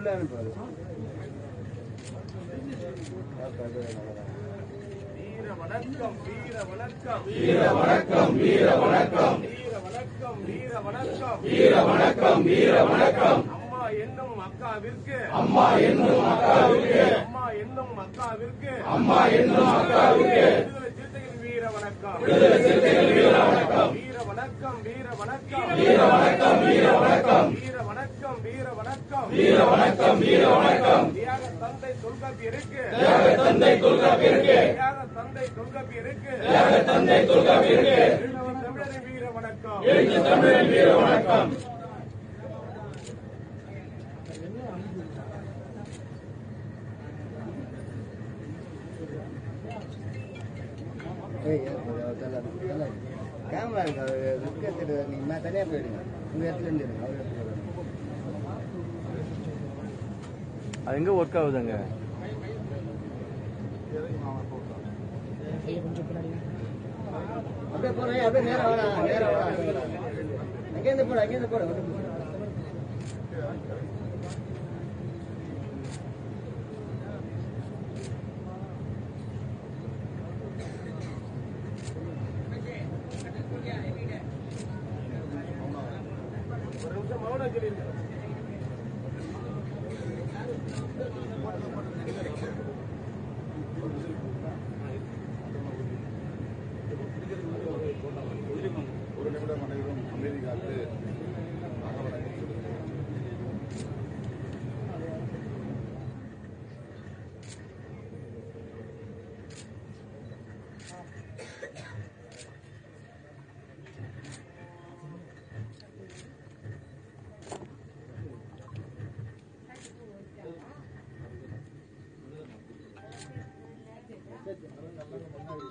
உள்ள அனுப்புறது வீர வணக்கம் வீர வணக்கம் வீர வணக்கம் வீர வணக்கம் வீர வணக்கம் வீர வணக்கம் வீர வணக்கம் வீர வணக்கம் அம்மா என்னும் அக்காவிற்கு. அம்மா என்னும் அக்காவுக்கு அம்மா என்னும் அக்காவிற்கு. அம்மா என்னும் தொல்காப்பியருக்கு தியாக தந்தை தொல்காப்பியருக்கு தியாக தந்தை தொல்காப்பியருக்கு தமிழரின் வீர வணக்கம். வீர வணக்கம். கேமரா இருக்கு? அவர் ரிஸ்க் எடுத்துட்டு நீங்க மேல தனியா போயிடுங்க. உங்க இடத்துல இருந்து அவர். அது எங்க ஒர்க் ஆகுதுங்க அப்படியே போறேன் அப்படியே நேரா வாடா நேரா வாடா அங்கேருந்து போட அங்கேருந்து போட ஒரு நிமிஷம் மௌனம் சொல்லிருங்க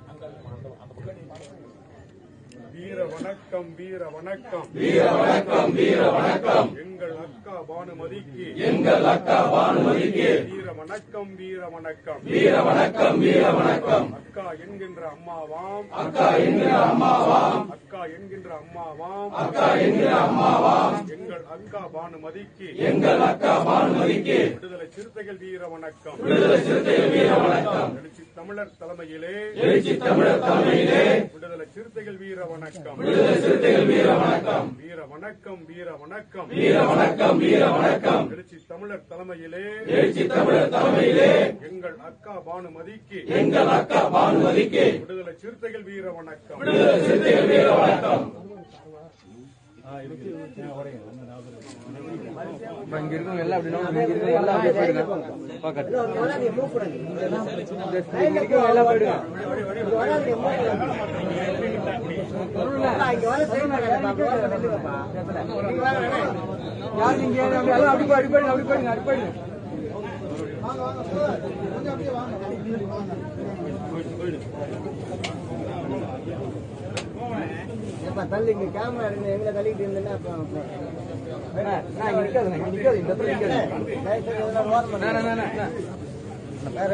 அந்த அந்த வீர வணக்கம் வீர வணக்கம். வீர வணக்கம் வீர வணக்கம். எங்கள் அக்கா பானுமதிக்கு. எங்கள் அக்கா பானுமதிக்கு. வீர வணக்கம் வீர வணக்கம். வீர வணக்கம் வீர வணக்கம். அக்கா என்கின்ற அம்மாவாம். அக்கா என்கிற அம்மாவாம். அக்கா என்கின்ற அம்மாவாம். அக்கா என்கிற அம்மாவாம். எங்கள் அக்கா பானுமதிக்கு. எங்கள் அக்கா பானுமதிக்கு. விடுதலை சிறுத்தைகள் வீர வணக்கம். விடுதலை சிறுத்தைகள் வீர வணக்கம். எழுச்சி தமிழர் தலைமையிலே. எழுச்சி தமிழர் தலைமையிலே. சிறுத்தைகள் வீர வணக்கம். விடுதலை சிறுத்தைகள் வீர வணக்கம். வீர வணக்கம் வீர வணக்கம். வீர வணக்கம் வீர வணக்கம். எழுச்சி தமிழர் தலைமையிலே. எழுச்சி தமிழர் தலைமையிலே. எங்கள் அக்கா பானுமதிக்கு. எங்கள் அக்கா பானுமதிக்கு. விடுதலை சிறுத்தைகள் வீர வணக்கம். விடுதலை சிறுத்தைகள் வீர வணக்கம். எல்லாம் அப்படின்னா அப்படியே போயிடுங்க போயிடுங்க அடிப்பாடு அடிப்பாடு அடிப்பாடுங்க அடிப்பாடு எப்ப தள்ளிங்க கேமரா இருந்து எங்களை தள்ளிட்டு இருந்தேன்னா அப்புறம் நிக்காது நிக்காது இந்த இடத்துல நிக்காது வேற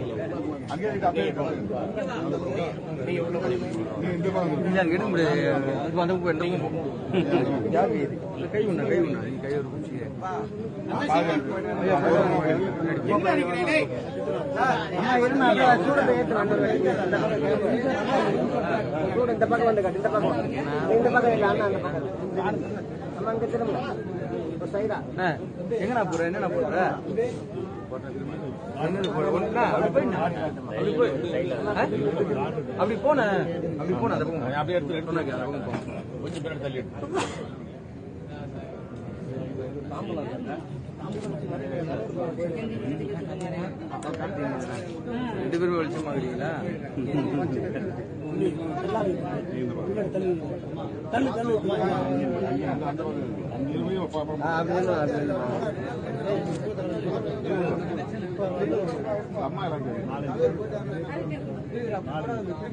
கை உண்ணா கை உண்ணா கை ஒரு குச்சி இந்த பக்கம் வந்து கட்டு இந்த பக்கம் இந்த பக்கம் இல்ல அண்ணா அந்த பக்கம் திரும்ப சைடா எங்கண்ணா போற? என்னண்ணா போற? அப்படி போன அப்படி போன அந்த பக்கம் அப்படியே எடுத்து சொன்னாங்க கொஞ்சம் பேர் தள்ளி ரெண்டு பேரும் வெளிச்சமா இருக்கிறீங்களா அங்கே அம்மா.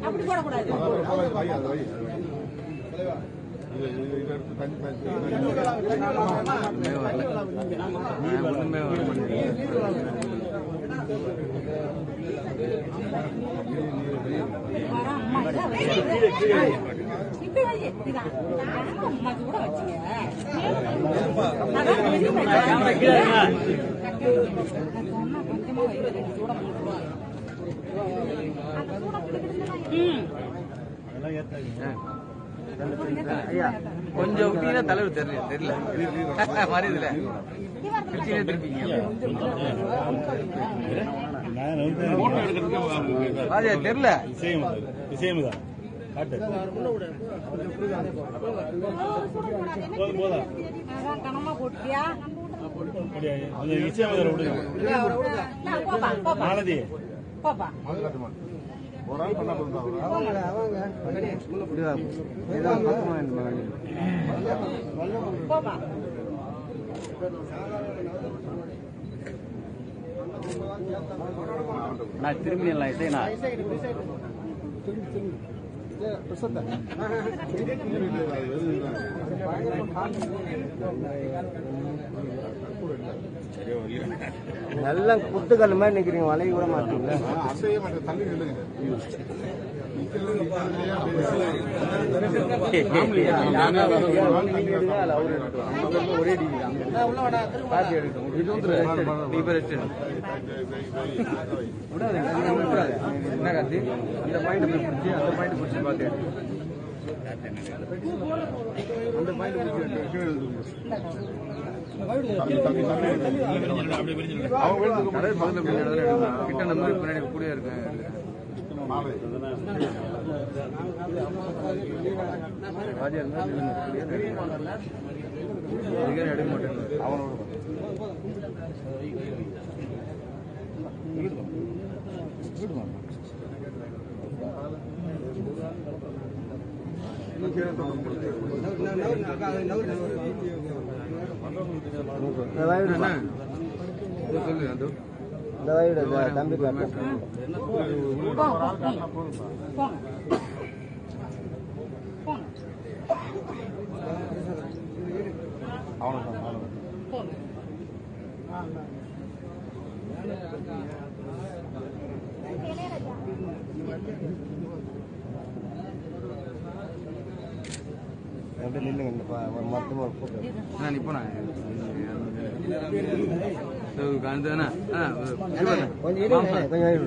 அப்படி போடக்கூடாது ஒண்ணுமே வர மாட்டேங்குது. ஐயா, கொஞ்சம் விட்டீங்கன்னா தலைவர் தெரியல தெரியல. மறையுதுல. பிடிச்சீங்கன்னா திருப்பிங்க. ராஜா தெரியல. காட்டு போதும் போதா கனமா போட்டியா? நான் மாலதி ஒரு ஆள் பண்ணா போதும் திரும்பி நல்லா குத்துக்கல் மாதிரி நிக்கிறீங்க வளைய கூட மாட்டீங்களா அசைய மாட்டேன். தள்ளி நில்லுங்க. நிக்கிறது நிக்கிறது ஒரே டிவி காப்பி எடுக்கணும் இது வந்து நீ பேர் ரெஸ்ட் என்ன கார்த்தி அந்த பாயிண்ட் பிடிச்சி அந்த பாயிண்ட் பிடிச்சி பார்த்து அந்த பாயிண்ட் பிடிச்சி அவங்க கிட்ட நம்ம பின்னாடி கூடயே இருக்கேன் மாலை. எடுக்க மாட்டேன் அவனோட சொல்லு அது இந்த வயடு தம்பி அவனுக்கு எப்படி நில்லுங்க ஒரு மொத்தமா ஒரு கூட்டம் அண்ணா நீ போனா காந்தானா கொஞ்சம் கொஞ்சம் இருங்க எங்க காசு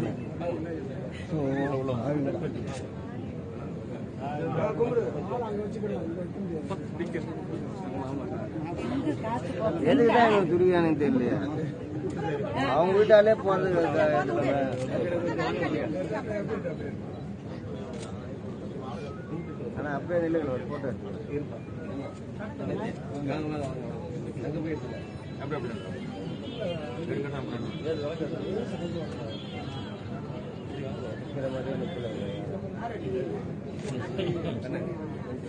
போகுது? எதுக்கு தான் எனக்கு துருவியானு தெரியலையா. அவங்க வீட்டாலே போறது ஆனா அப்படியே நில்லுங்க ஒரு போட்டோ இருக்கிற மாதிரியே